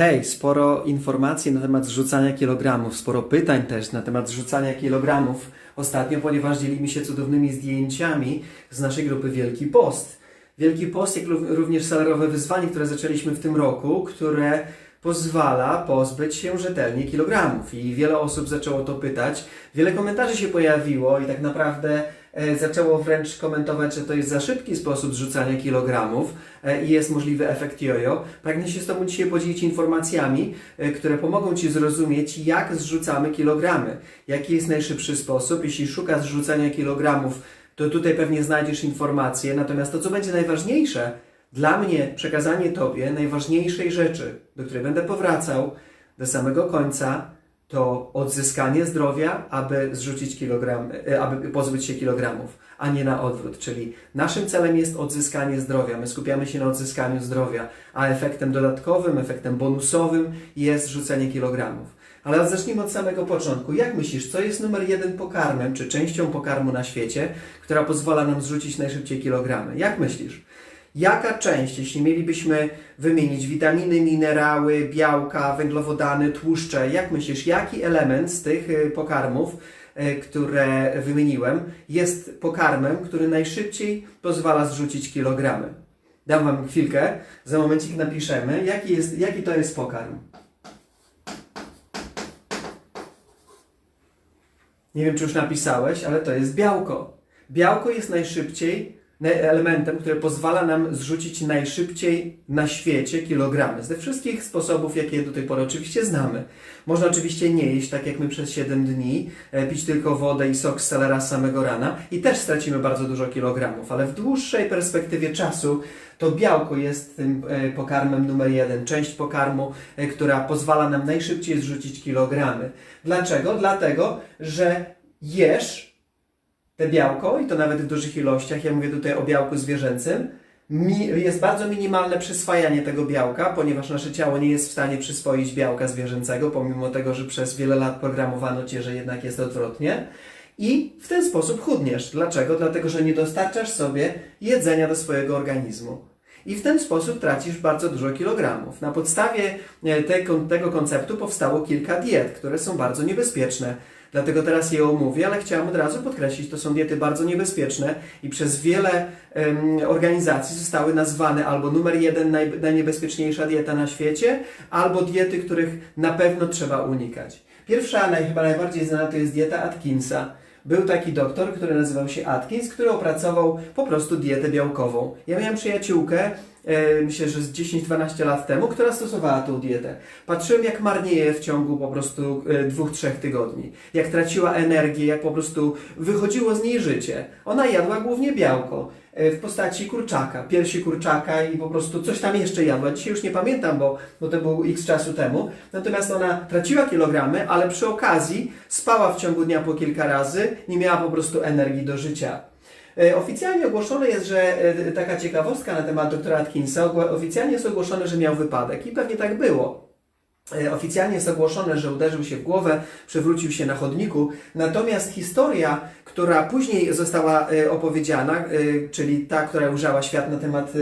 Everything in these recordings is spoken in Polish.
Hej, sporo informacji na temat zrzucania kilogramów, sporo pytań też na temat zrzucania kilogramów ostatnio, ponieważ dzielimy się cudownymi zdjęciami z naszej grupy Wielki Post. Wielki Post, jak ró- również salerowe wyzwanie, które zaczęliśmy w tym roku, które pozwala pozbyć się rzetelnie kilogramów. I wiele osób zaczęło to pytać, wiele komentarzy się pojawiło i tak naprawdę zaczęło wręcz komentować, że to jest za szybki sposób zrzucania kilogramów e, i jest możliwy efekt jojo. Pragnę się z Tobą dzisiaj podzielić informacjami, e, które pomogą Ci zrozumieć, jak zrzucamy kilogramy. Jaki jest najszybszy sposób. Jeśli szukasz zrzucania kilogramów, to tutaj pewnie znajdziesz informacje. Natomiast to, co będzie najważniejsze, dla mnie przekazanie Tobie najważniejszej rzeczy, do której będę powracał do samego końca, to odzyskanie zdrowia, aby zrzucić kilogram, e, aby pozbyć się kilogramów, a nie na odwrót. Czyli naszym celem jest odzyskanie zdrowia. My skupiamy się na odzyskaniu zdrowia, a efektem dodatkowym, efektem bonusowym jest rzucenie kilogramów. Ale zacznijmy od samego początku. Jak myślisz, co jest numer jeden pokarmem, czy częścią pokarmu na świecie, która pozwala nam zrzucić najszybciej kilogramy? Jak myślisz? Jaka część, jeśli mielibyśmy wymienić witaminy, minerały, białka, węglowodany, tłuszcze, jak myślisz, jaki element z tych y, pokarmów, y, które wymieniłem, jest pokarmem, który najszybciej pozwala zrzucić kilogramy? Dam Wam chwilkę, za momencik napiszemy, jaki, jest, jaki to jest pokarm. Nie wiem, czy już napisałeś, ale to jest białko. Białko jest najszybciej na- elementem, który pozwala nam zrzucić najszybciej na świecie kilogramy. Ze wszystkich sposobów, jakie do tej pory oczywiście znamy. Można oczywiście nie jeść tak jak my przez 7 dni, e, pić tylko wodę i sok z selera z samego rana i też stracimy bardzo dużo kilogramów, ale w dłuższej perspektywie czasu to białko jest tym e, pokarmem numer jeden, część pokarmu, e, która pozwala nam najszybciej zrzucić kilogramy. Dlaczego? Dlatego, że jesz te białko, i to nawet w dużych ilościach, ja mówię tutaj o białku zwierzęcym, jest bardzo minimalne przyswajanie tego białka, ponieważ nasze ciało nie jest w stanie przyswoić białka zwierzęcego, pomimo tego, że przez wiele lat programowano cię, że jednak jest odwrotnie. I w ten sposób chudniesz. Dlaczego? Dlatego, że nie dostarczasz sobie jedzenia do swojego organizmu. I w ten sposób tracisz bardzo dużo kilogramów. Na podstawie e, tego konceptu powstało kilka diet, które są bardzo niebezpieczne. Dlatego teraz je omówię, ale chciałem od razu podkreślić, to są diety bardzo niebezpieczne i przez wiele em, organizacji zostały nazwane albo numer jeden naj, najniebezpieczniejsza dieta na świecie, albo diety, których na pewno trzeba unikać. Pierwsza, naj, chyba najbardziej znana, to jest dieta Atkinsa. Był taki doktor, który nazywał się Atkins, który opracował po prostu dietę białkową. Ja miałem przyjaciółkę, myślę, że z 10-12 lat temu, która stosowała tą dietę. Patrzyłem, jak marnieje w ciągu po prostu e, dwóch, trzech tygodni. Jak traciła energię, jak po prostu wychodziło z niej życie. Ona jadła głównie białko e, w postaci kurczaka, piersi kurczaka i po prostu coś tam jeszcze jadła. Dzisiaj już nie pamiętam, bo, bo to był x czasu temu. Natomiast ona traciła kilogramy, ale przy okazji spała w ciągu dnia po kilka razy, nie miała po prostu energii do życia. E, Oficjalnie ogłoszone jest, że e, taka ciekawostka na temat doktora Atkinsa, oficjalnie jest ogłoszone, że miał wypadek i pewnie tak było. E, Oficjalnie jest ogłoszone, że uderzył się w głowę, przewrócił się na chodniku, natomiast historia, która później została opowiedziana, czyli ta, która ujrzała świat na temat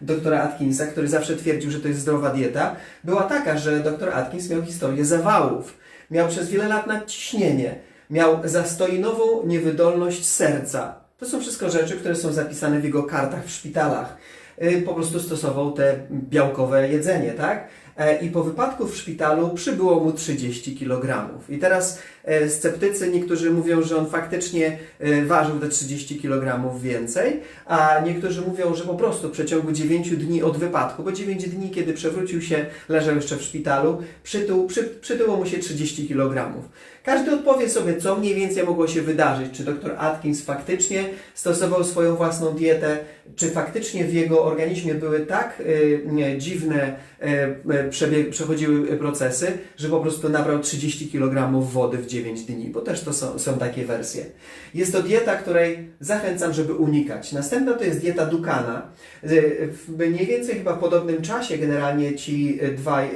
doktora Atkinsa, który zawsze twierdził, że to jest zdrowa dieta, była taka, że doktor Atkins miał historię zawałów, miał przez wiele lat nadciśnienie, miał zastojnową niewydolność serca. To są wszystko rzeczy, które są zapisane w jego kartach w szpitalach. Y, Po prostu stosował te białkowe jedzenie, tak? E, I po wypadku w szpitalu przybyło mu 30 kg. I teraz e, sceptycy niektórzy mówią, że on faktycznie e, ważył te 30 kg więcej, a niektórzy mówią, że po prostu w przeciągu 9 dni od wypadku, bo 9 dni, kiedy przewrócił się, leżał jeszcze w szpitalu, przytył, przy, przytyło mu się 30 kg. Każdy odpowie sobie, co mniej więcej mogło się wydarzyć. Czy dr Atkins faktycznie stosował swoją własną dietę, czy faktycznie w jego organizmie były tak y, nie, dziwne, y, y, przebie- przechodziły procesy, że po prostu nabrał 30 kg wody w 9 dni, bo też to są, są takie wersje. Jest to dieta, której zachęcam, żeby unikać. Następna to jest dieta Dukana. W- Mniej więcej chyba podobnym czasie generalnie ci dwaj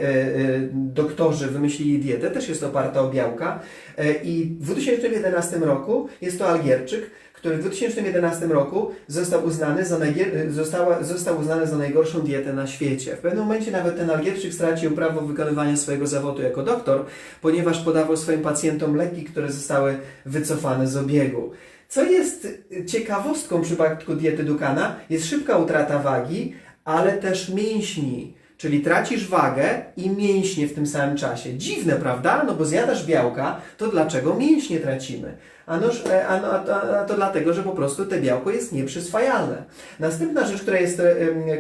doktorzy wymyślili dietę, też jest oparta o białka. Y, I w 2011 roku jest to Algierczyk, który w 2011 roku został uznany za, najgier- została, został uznany za najgorszą dietę na świecie. W pewnym momencie nawet ten Algierczyk stracił prawo wykonywania swojego zawodu jako doktor, ponieważ podawał swoim pacjentom leki, które zostały wycofane z obiegu. Co jest ciekawostką w przypadku diety Dukana, jest szybka utrata wagi, ale też mięśni. Czyli tracisz wagę i mięśnie w tym samym czasie. Dziwne, prawda? No bo zjadasz białka, to dlaczego mięśnie tracimy? Anoż, e, ano, a, to, a to dlatego, że po prostu te białko jest nieprzyswajalne. Następna rzecz, która jest e,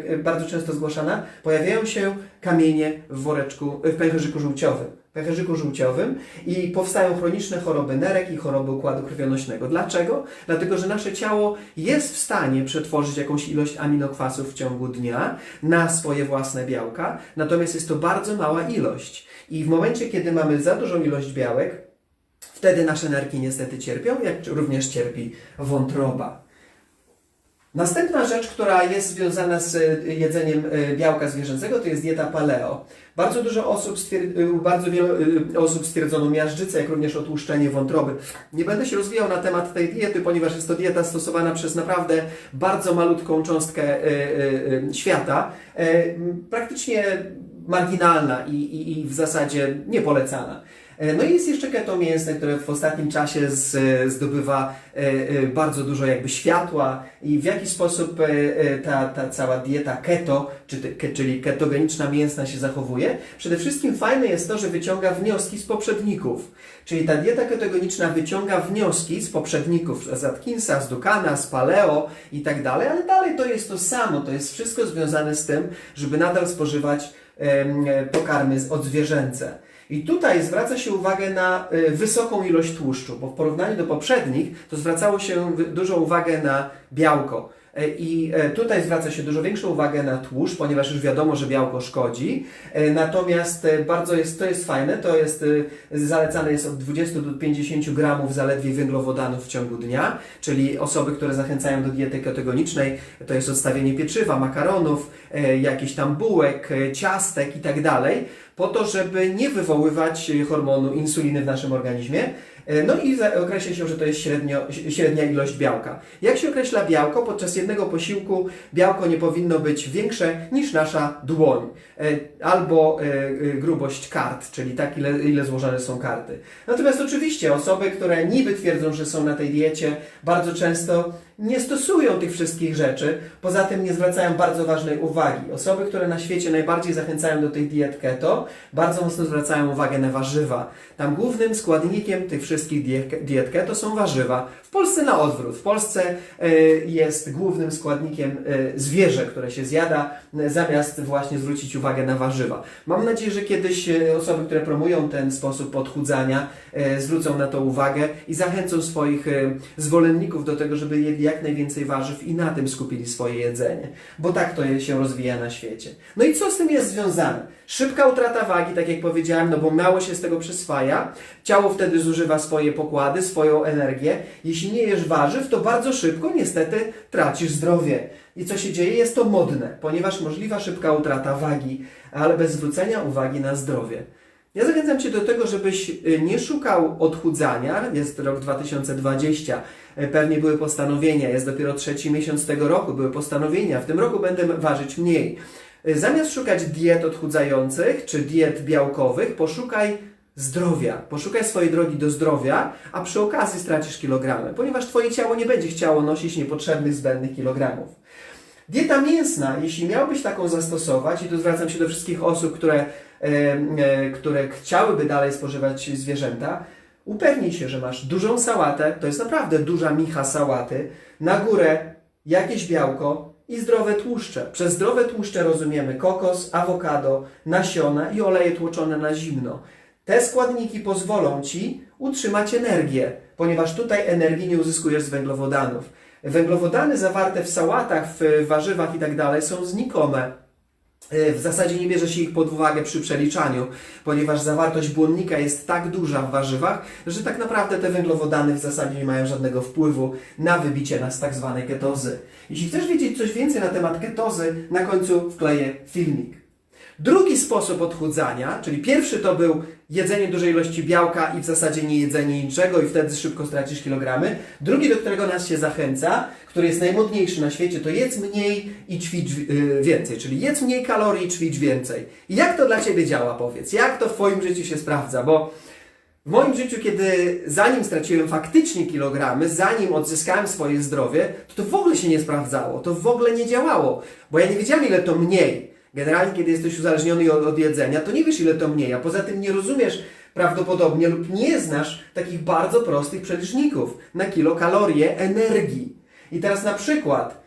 e, bardzo często zgłaszana, pojawiają się kamienie w woreczku, w pęcherzyku żółciowym. Pęcherzyku żółciowym i powstają chroniczne choroby nerek i choroby układu krwionośnego. Dlaczego? Dlatego, że nasze ciało jest w stanie przetworzyć jakąś ilość aminokwasów w ciągu dnia na swoje własne białka, natomiast jest to bardzo mała ilość. I w momencie, kiedy mamy za dużą ilość białek, Wtedy nasze nerki niestety cierpią, jak również cierpi wątroba. Następna rzecz, która jest związana z y, jedzeniem y, białka zwierzęcego, to jest dieta paleo. Bardzo dużo osób, y, bardzo wiele osób stwierdzono miażdżycę, jak również otłuszczenie wątroby. Nie będę się rozwijał na temat tej diety, ponieważ jest to dieta stosowana przez naprawdę bardzo malutką cząstkę świata, y, praktycznie marginalna i, i w zasadzie niepolecana. E, No i jest jeszcze keto mięsne, które w ostatnim czasie z, zdobywa e, e, bardzo dużo jakby światła i w jaki sposób ta, ta cała dieta keto, czyli ketogeniczna mięsna się zachowuje. Przede wszystkim fajne jest to, że wyciąga wnioski z poprzedników. Czyli ta dieta ketogeniczna wyciąga wnioski z poprzedników, z Atkinsa, z Dukana, z Paleo i tak dalej, ale dalej to jest to samo, to jest wszystko związane z tym, żeby nadal spożywać pokarmy odzwierzęce. I tutaj zwraca się uwagę na y, wysoką ilość tłuszczu, bo w porównaniu do poprzednich to zwracało się dużą uwagę na białko. E, I e, tutaj zwraca się dużo większą uwagę na tłuszcz, ponieważ już wiadomo, że białko szkodzi. E, Natomiast bardzo jest, to jest fajne, to jest zalecane jest od 20 do 50 gramów zaledwie węglowodanów w ciągu dnia, czyli osoby, które zachęcają do diety ketogenicznej, to jest odstawienie pieczywa, makaronów, jakichś tam bułek, ciastek i tak po to, żeby nie wywoływać hormonu insuliny w naszym organizmie. E, No i określa się, że to jest średnio, średnia ilość białka. Jak się określa białko? Podczas jednego posiłku białko nie powinno być większe niż nasza dłoń e, albo e, grubość kart, czyli tak ile, ile złożone są karty. Natomiast oczywiście osoby, które niby twierdzą, że są na tej diecie, bardzo często nie stosują tych wszystkich rzeczy, poza tym nie zwracają bardzo ważnej uwagi. Osoby, które na świecie najbardziej zachęcają do tych diet keto, bardzo mocno zwracają uwagę na warzywa. Tam głównym składnikiem tych wszystkich diet, diet keto są warzywa. W Polsce na odwrót. W Polsce e, jest głównym składnikiem e, zwierzę, które się zjada, e, zamiast właśnie zwrócić uwagę na warzywa. Mam nadzieję, że kiedyś osoby, które promują ten sposób odchudzania, zwrócą na to uwagę i zachęcą swoich zwolenników do tego, żeby jedli jak najwięcej warzyw i na tym skupili swoje jedzenie. Bo tak to się rozwija na świecie. No i co z tym jest związane? Szybka utrata wagi, tak jak powiedziałem, no bo mało się z tego przyswaja. Ciało wtedy zużywa swoje pokłady, swoją energię. Jeśli nie jesz warzyw, to bardzo szybko niestety tracisz zdrowie. I co się dzieje? Jest to modne, ponieważ możliwa szybka utrata wagi, ale bez zwrócenia uwagi na zdrowie. Ja zachęcam Cię do tego, żebyś y, nie szukał odchudzania. Jest rok 2020, y, pewnie były postanowienia, jest dopiero trzeci miesiąc tego roku, były postanowienia. W tym roku będę ważyć mniej. Y, Zamiast szukać diet odchudzających czy diet białkowych, poszukaj zdrowia. Poszukaj swojej drogi do zdrowia, a przy okazji stracisz kilogramy, ponieważ Twoje ciało nie będzie chciało nosić niepotrzebnych, zbędnych kilogramów. Dieta mięsna, jeśli miałbyś taką zastosować, i tu zwracam się do wszystkich osób, które, e, e, które chciałyby dalej spożywać zwierzęta, upewnij się, że masz dużą sałatę, to jest naprawdę duża micha sałaty, na górę jakieś białko i zdrowe tłuszcze. Przez zdrowe tłuszcze rozumiemy kokos, awokado, nasiona i oleje tłoczone na zimno. Te składniki pozwolą Ci utrzymać energię, ponieważ tutaj energii nie uzyskujesz z węglowodanów. Węglowodany zawarte w sałatach, w warzywach i tak są znikome. E, W zasadzie nie bierze się ich pod uwagę przy przeliczaniu, ponieważ zawartość błonnika jest tak duża w warzywach, że tak naprawdę te węglowodany w zasadzie nie mają żadnego wpływu na wybicie nas tak zwanej ketozy. Jeśli chcesz wiedzieć coś więcej na temat ketozy, na końcu wkleję filmik. Drugi sposób odchudzania, czyli pierwszy to był jedzenie dużej ilości białka i w zasadzie nie jedzenie niczego i wtedy szybko stracisz kilogramy. Drugi, do którego nas się zachęca, który jest najmodniejszy na świecie, to jedz mniej i ćwicz yy, więcej, czyli jedz mniej kalorii i ćwicz więcej. I jak to dla Ciebie działa, powiedz? Jak to w Twoim życiu się sprawdza? Bo w moim życiu, kiedy zanim straciłem faktycznie kilogramy, zanim odzyskałem swoje zdrowie, to to w ogóle się nie sprawdzało, to w ogóle nie działało, bo ja nie wiedziałem ile to mniej. Generalnie, kiedy jesteś uzależniony od, od jedzenia, to nie wiesz ile to mniej, a poza tym nie rozumiesz prawdopodobnie lub nie znasz takich bardzo prostych przeliczników na kilokalorie energii. I teraz na przykład,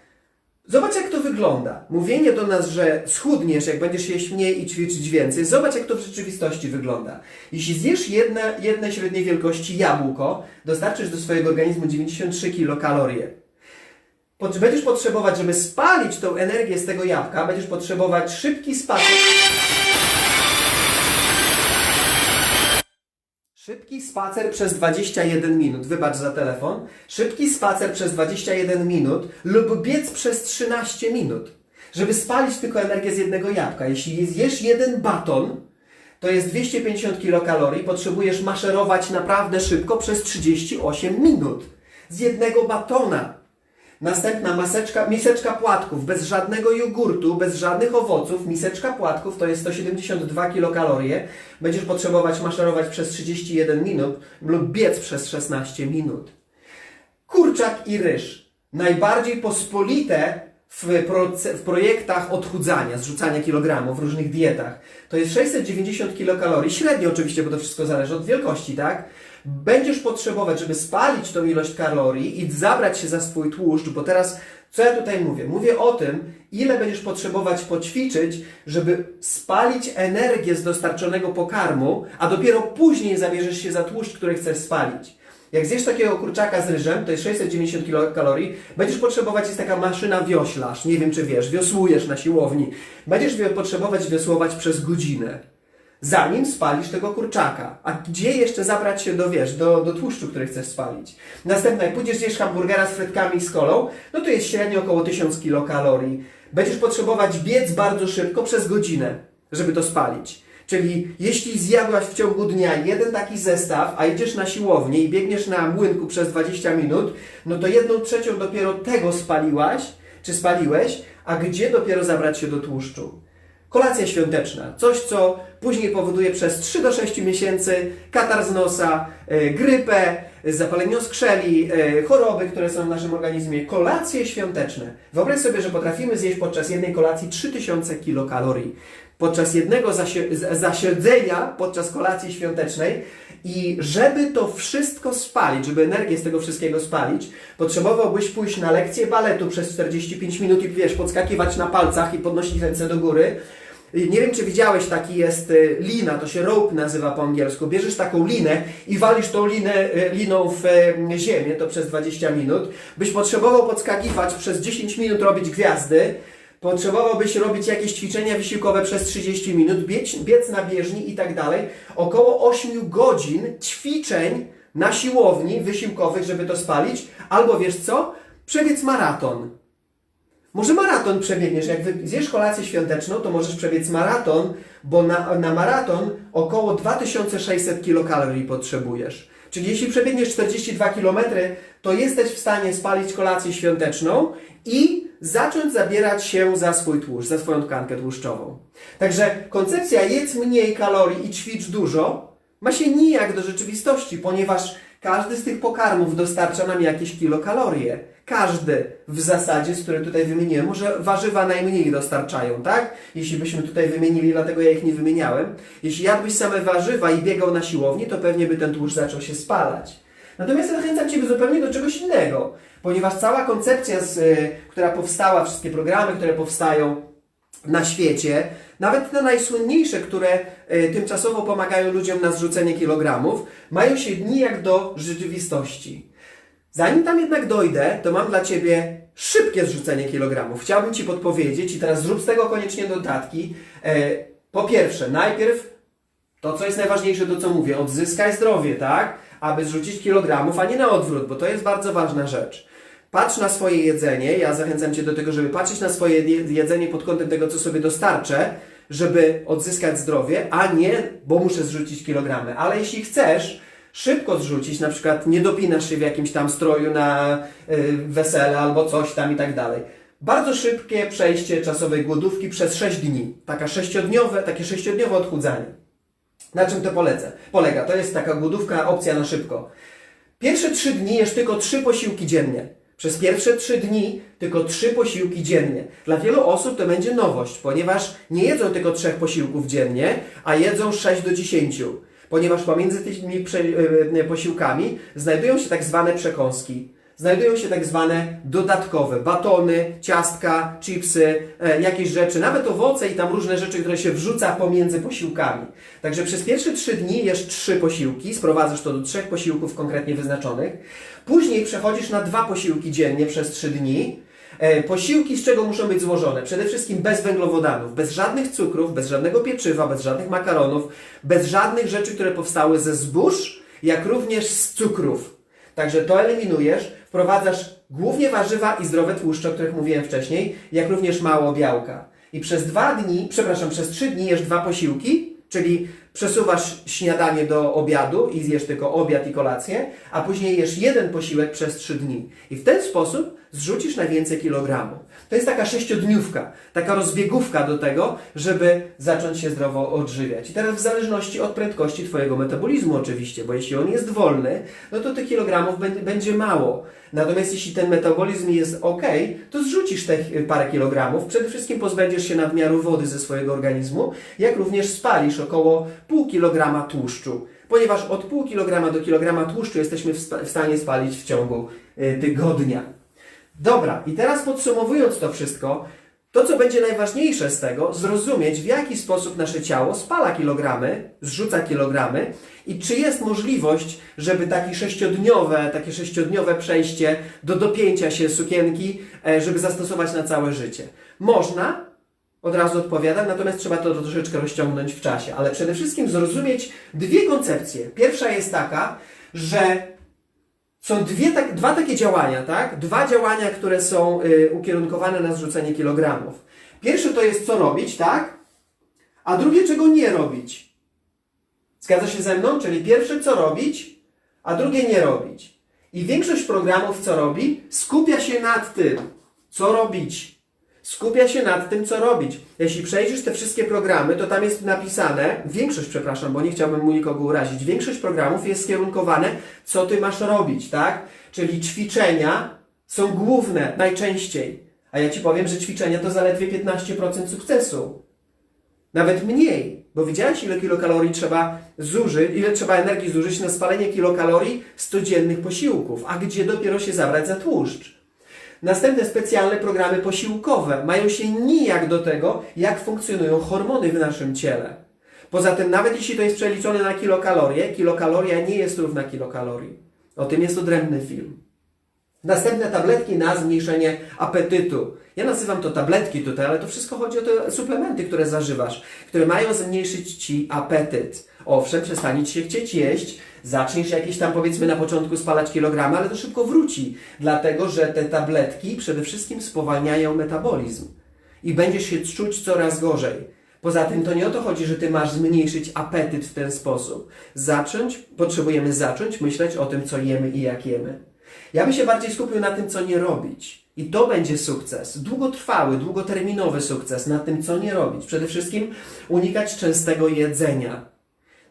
Zobacz, jak to wygląda. Mówienie do nas, że schudniesz, jak będziesz jeść mniej i ćwiczyć więcej. Zobacz, jak to w rzeczywistości wygląda. Jeśli zjesz jedne, jedne średniej wielkości jabłko, dostarczysz do swojego organizmu 93 kilokalorie. Będziesz potrzebować, żeby spalić tą energię z tego jabłka, będziesz potrzebować szybki spacer. Szybki spacer przez 21 minut. Wybacz za telefon. Szybki spacer przez 21 minut lub biec przez 13 minut. Żeby spalić tylko energię z jednego jabłka. Jeśli zjesz jeden baton, to jest 250 kilokalorii. Potrzebujesz maszerować naprawdę szybko przez 38 minut. Z jednego batona. Następna maseczka, miseczka płatków, bez żadnego jogurtu, bez żadnych owoców. Miseczka płatków to jest 172 kilokalorie. Będziesz potrzebować maszerować przez 31 minut lub biec przez 16 minut. Kurczak i ryż. Najbardziej pospolite w, proce- w projektach odchudzania, zrzucania kilogramów w różnych dietach. To jest 690 kilokalorii, średnio oczywiście, bo to wszystko zależy od wielkości, tak? Będziesz potrzebować, żeby spalić tą ilość kalorii i zabrać się za swój tłuszcz, bo teraz co ja tutaj mówię? Mówię o tym, ile będziesz potrzebować poćwiczyć, żeby spalić energię z dostarczonego pokarmu, a dopiero później zabierzesz się za tłuszcz, który chcesz spalić. Jak zjesz takiego kurczaka z ryżem, to jest 690 kilokalorii, będziesz potrzebować, jest taka maszyna wioślarz, nie wiem czy wiesz, wiosłujesz na siłowni. Będziesz potrzebować wiosłować przez godzinę, zanim spalisz tego kurczaka. A gdzie jeszcze zabrać się do, wiesz, do, do tłuszczu, który chcesz spalić? Następne, jak pójdziesz zjesz hamburgera z frytkami i z kolą, no to jest średnio około 1000 kilokalorii. Będziesz potrzebować biec bardzo szybko przez godzinę, żeby to spalić. Czyli jeśli zjadłaś w ciągu dnia jeden taki zestaw, a idziesz na siłownię i biegniesz na młynku przez 20 minut, no to jedną trzecią dopiero tego spaliłaś, czy spaliłeś, a gdzie dopiero zabrać się do tłuszczu? Kolacja świąteczna. Coś, co później powoduje przez 3 do 6 miesięcy katar z nosa, e, grypę, zapalenie oskrzeli, e, choroby, które są w naszym organizmie. Kolacje świąteczne. Wyobraź sobie, że potrafimy zjeść podczas jednej kolacji 3000 kilokalorii. Podczas jednego zasiedzenia, podczas kolacji świątecznej. I żeby to wszystko spalić, żeby energię z tego wszystkiego spalić, potrzebowałbyś pójść na lekcję baletu przez 45 minut i wiesz, podskakiwać na palcach i podnosić ręce do góry. Nie wiem, czy widziałeś, taki jest y, lina, to się rope nazywa po angielsku. Bierzesz taką linę i walisz tą linę y, liną w y, ziemię, to przez 20 minut. Byś potrzebował podskakiwać przez 10 minut, robić gwiazdy. Potrzebowałbyś robić jakieś ćwiczenia wysiłkowe przez 30 minut, biec, biec na bieżni i tak dalej. Około 8 godzin ćwiczeń na siłowni wysiłkowych, żeby to spalić. Albo wiesz co? Przebiec maraton. Może maraton przebiegniesz. Jak zjesz kolację świąteczną, to możesz przebiec maraton, bo na, na maraton około 2600 kilokalorii potrzebujesz. Czyli jeśli przebiegniesz 42 km, to jesteś w stanie spalić kolację świąteczną i zacząć zabierać się za swój tłuszcz, za swoją tkankę tłuszczową. Także koncepcja jedz mniej kalorii i ćwicz dużo ma się nijak do rzeczywistości, ponieważ każdy z tych pokarmów dostarcza nam jakieś kilokalorie. Każdy w zasadzie, z które tutaj wymieniłem, może warzywa najmniej dostarczają, tak? Jeśli byśmy tutaj wymienili, dlatego ja ich nie wymieniałem. Jeśli jadłbyś same warzywa i biegał na siłowni, to pewnie by ten tłuszcz zaczął się spalać. Natomiast zachęcam Ciebie zupełnie do czegoś innego, ponieważ cała koncepcja, z, y, która powstała, wszystkie programy, które powstają na świecie, nawet te najsłynniejsze, które y, tymczasowo pomagają ludziom na zrzucenie kilogramów, mają się nijak do rzeczywistości. Zanim tam jednak dojdę, to mam dla Ciebie szybkie zrzucenie kilogramów. Chciałbym Ci podpowiedzieć i teraz zrób z tego koniecznie dodatki. E, po pierwsze, najpierw to, co jest najważniejsze, to co mówię, odzyskaj zdrowie, tak? Aby zrzucić kilogramów, a nie na odwrót, bo to jest bardzo ważna rzecz. Patrz na swoje jedzenie, ja zachęcam Cię do tego, żeby patrzeć na swoje je- jedzenie pod kątem tego, co sobie dostarczę, żeby odzyskać zdrowie, a nie, bo muszę zrzucić kilogramy. Ale jeśli chcesz szybko zrzucić, na przykład nie dopinasz się w jakimś tam stroju na y, wesele albo coś tam i tak dalej. Bardzo szybkie przejście czasowej głodówki przez 6 dni. Taka sześciodniowe, takie sześciodniowe odchudzanie. Na czym to polecę? Polega? To jest taka głodówka, opcja na szybko. Pierwsze trzy dni jesz tylko trzy posiłki dziennie. Przez pierwsze trzy dni tylko trzy posiłki dziennie. Dla wielu osób to będzie nowość, ponieważ nie jedzą tylko trzech posiłków dziennie, a jedzą 6 do 10. Ponieważ pomiędzy tymi prze, y, posiłkami znajdują się tak zwane przekąski. Znajdują się tak zwane dodatkowe batony, ciastka, chipsy, e, jakieś rzeczy, nawet owoce i tam różne rzeczy, które się wrzuca pomiędzy posiłkami. Także przez pierwsze trzy dni jesz trzy posiłki, sprowadzasz to do trzech posiłków konkretnie wyznaczonych. Później przechodzisz na dwa posiłki dziennie przez trzy dni. E, Posiłki z czego muszą być złożone? Przede wszystkim bez węglowodanów, bez żadnych cukrów, bez żadnego pieczywa, bez żadnych makaronów, bez żadnych rzeczy, które powstały ze zbóż, jak również z cukrów. Także to eliminujesz, wprowadzasz głównie warzywa i zdrowe tłuszcze, o których mówiłem wcześniej, jak również mało białka. I przez dwa dni, przepraszam, przez trzy dni jesz dwa posiłki, czyli przesuwasz śniadanie do obiadu i zjesz tylko obiad i kolację, a później jesz jeden posiłek przez trzy dni. I w ten sposób zrzucisz najwięcej kilogramów. To jest taka sześciodniówka, taka rozbiegówka do tego, żeby zacząć się zdrowo odżywiać. I teraz w zależności od prędkości Twojego metabolizmu oczywiście, bo jeśli on jest wolny, no to tych kilogramów będzie- mało. Natomiast jeśli ten metabolizm jest ok, to zrzucisz te parę kilogramów. Przede wszystkim pozbędziesz się nadmiaru wody ze swojego organizmu, jak również spalisz około pół kilograma tłuszczu. Ponieważ od pół kilograma do kilograma tłuszczu jesteśmy w w stanie spalić w ciągu y, tygodnia. Dobra, i teraz podsumowując to wszystko, to co będzie najważniejsze z tego, zrozumieć w jaki sposób nasze ciało spala kilogramy, zrzuca kilogramy i czy jest możliwość, żeby takie sześciodniowe, takie sześciodniowe przejście do dopięcia się sukienki, e, żeby zastosować na całe życie. Można, od razu odpowiadam, natomiast trzeba to troszeczkę rozciągnąć w czasie, ale przede wszystkim zrozumieć dwie koncepcje. Pierwsza jest taka, że są dwie, tak, dwa takie działania, tak? Dwa działania, które są y, ukierunkowane na zrzucenie kilogramów. Pierwsze to jest co robić, tak? A drugie czego nie robić. Zgadza się ze mną? Czyli pierwsze co robić, a drugie nie robić. I większość programów co robi, skupia się nad tym, co robić. Skupia się nad tym, co robić. Jeśli przejrzysz te wszystkie programy, to tam jest napisane, większość, przepraszam, bo nie chciałbym mu nikogo urazić, większość programów jest skierunkowane, co ty masz robić, tak? Czyli ćwiczenia są główne najczęściej. A ja ci powiem, że ćwiczenia to zaledwie 15% sukcesu. Nawet mniej, bo widziałeś, ile kilokalorii trzeba zużyć, ile trzeba energii zużyć na spalenie kilokalorii z codziennych posiłków, a gdzie dopiero się zabrać za tłuszcz. Następne specjalne programy posiłkowe mają się nijak do tego, jak funkcjonują hormony w naszym ciele. Poza tym, nawet jeśli to jest przeliczone na kilokalorie, kilokaloria nie jest równa kilokalorii. O tym jest odrębny film. Następne tabletki na zmniejszenie apetytu. Ja nazywam to tabletki tutaj, ale to wszystko chodzi o te suplementy, które zażywasz, które mają zmniejszyć ci apetyt. Owszem, przestanie ci się chcieć jeść, zaczniesz jakieś tam powiedzmy na początku spalać kilogramy, ale to szybko wróci, dlatego że te tabletki przede wszystkim spowalniają metabolizm i będziesz się czuć coraz gorzej. Poza tym to nie o to chodzi, że ty masz zmniejszyć apetyt w ten sposób. Zacząć, potrzebujemy zacząć myśleć o tym, co jemy i jak jemy. Ja bym się bardziej skupił na tym, co nie robić. I to będzie sukces. Długotrwały, długoterminowy sukces na tym, co nie robić. Przede wszystkim unikać częstego jedzenia.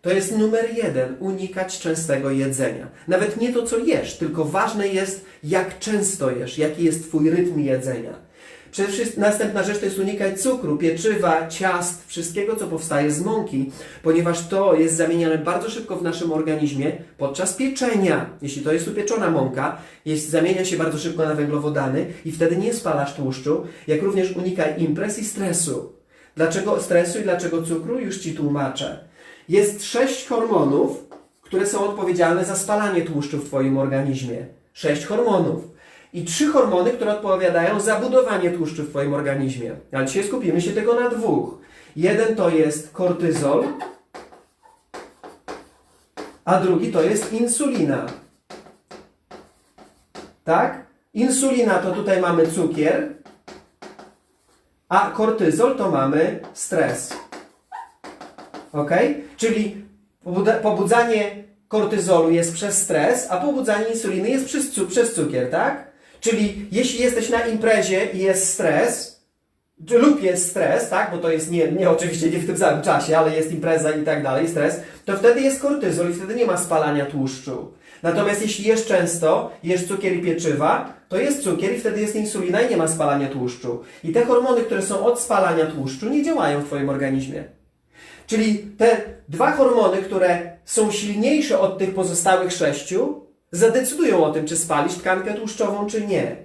To jest numer jeden. Unikać częstego jedzenia. Nawet nie to, co jesz, tylko ważne jest, jak często jesz, jaki jest Twój rytm jedzenia. Przede wszystkim następna rzecz to jest unikać cukru, pieczywa, ciast, wszystkiego, co powstaje z mąki, ponieważ to jest zamieniane bardzo szybko w naszym organizmie podczas pieczenia. Jeśli to jest upieczona mąka, jest, zamienia się bardzo szybko na węglowodany i wtedy nie spalasz tłuszczu, jak również unikaj imprez i stresu. Dlaczego stresu i dlaczego cukru? Już Ci tłumaczę. Jest sześć hormonów, które są odpowiedzialne za spalanie tłuszczu w Twoim organizmie. Sześć hormonów. I trzy hormony, które odpowiadają za budowanie tłuszczu w Twoim organizmie. Ale dzisiaj skupimy się tylko na dwóch. Jeden to jest kortyzol, a drugi to jest insulina. Tak? Insulina to tutaj mamy cukier, a kortyzol to mamy stres. Ok? Czyli pobudzanie kortyzolu jest przez stres, a pobudzanie insuliny jest przez, przez cukier, tak? Czyli jeśli jesteś na imprezie i jest stres, lub jest stres, tak, bo to jest nie, nie oczywiście nie w tym samym czasie, ale jest impreza i tak dalej, stres, to wtedy jest kortyzol i wtedy nie ma spalania tłuszczu. Natomiast jeśli jesz często, jesz cukier i pieczywa, to jest cukier i wtedy jest insulina i nie ma spalania tłuszczu. I te hormony, które są od spalania tłuszczu, nie działają w Twoim organizmie. Czyli te dwa hormony, które są silniejsze od tych pozostałych sześciu, zadecydują o tym, czy spalisz tkankę tłuszczową, czy nie.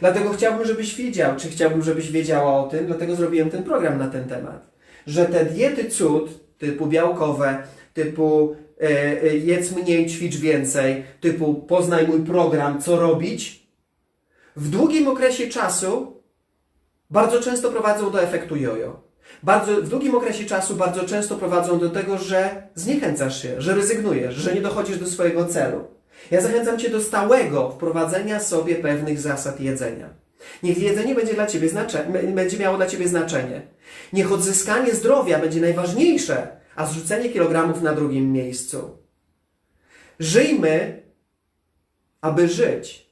Dlatego chciałbym, żebyś wiedział, czy chciałbym, żebyś wiedziała o tym, dlatego zrobiłem ten program na ten temat. Że te diety cud, typu białkowe, typu e, jedz mniej, ćwicz więcej, typu poznaj mój program, co robić, w długim okresie czasu bardzo często prowadzą do efektu jojo. Bardzo, w długim okresie czasu bardzo często prowadzą do tego, że zniechęcasz się, że rezygnujesz, że nie dochodzisz do swojego celu. Ja zachęcam Cię do stałego wprowadzenia sobie pewnych zasad jedzenia. Niech jedzenie będzie, dla ciebie będzie miało dla Ciebie znaczenie. Niech odzyskanie zdrowia będzie najważniejsze, a zrzucenie kilogramów na drugim miejscu. Żyjmy, aby żyć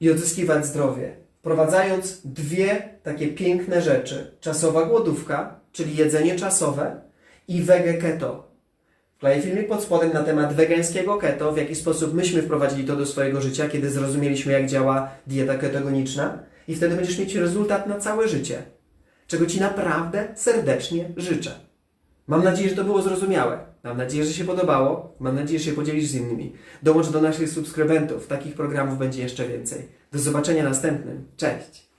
i odzyskiwać zdrowie, wprowadzając dwie takie piękne rzeczy: czasowa głodówka, czyli jedzenie czasowe, i wege keto. Wkleję filmik pod spodem na temat wegańskiego keto, w jaki sposób myśmy wprowadzili to do swojego życia, kiedy zrozumieliśmy, jak działa dieta ketogeniczna, i wtedy będziesz mieć rezultat na całe życie, czego Ci naprawdę serdecznie życzę. Mam nadzieję, że to było zrozumiałe. Mam nadzieję, że się podobało. Mam nadzieję, że się podzielisz z innymi. Dołącz do naszych subskrybentów. Takich programów będzie jeszcze więcej. Do zobaczenia następnym. Cześć!